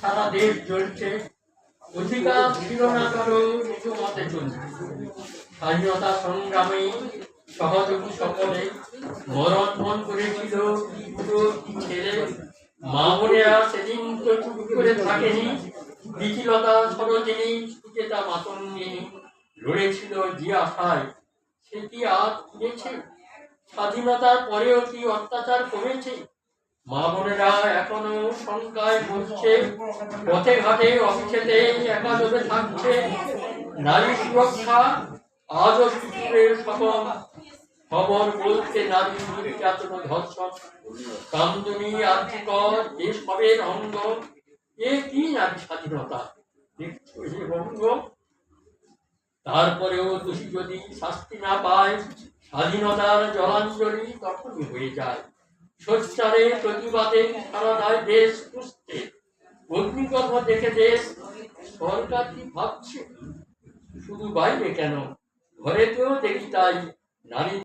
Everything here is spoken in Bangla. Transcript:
সারা দেশ অধিকার চলছে। স্বাধীনতা সংগ্রামে সকলে মন করেছিল ছেলে মা সেদিন তো করে থাকেনি। বিচিলতা সুচেতা লড়েছিল যে সে কি ফিরেছে? স্বাধীনতার পরেও কি অত্যাচার কমেছে? মা এখনও শঙ্কায় পথে ঘাটে অফিসেতে থাকছে। নারী সুরক্ষা আজও সকল খবর নারী নির্যাতন ধর্ষণ। কামদুনি অঙ্গ, এ কি নারী স্বাধীনতা? বঙ্গ তারপরেও দোষী যদি শাস্তি না পায়, স্বাধীনতার জলাঞ্জলি তখনই হয়ে যায়। সোচ্চারে প্রতিবাদে সারা দেশ পুষতে। অগ্নিকর্ম দেখে দেশ সরকার কি ভাবছে? শুধু বাইরে কেন? ঘরেতেও দেখি তাই নারী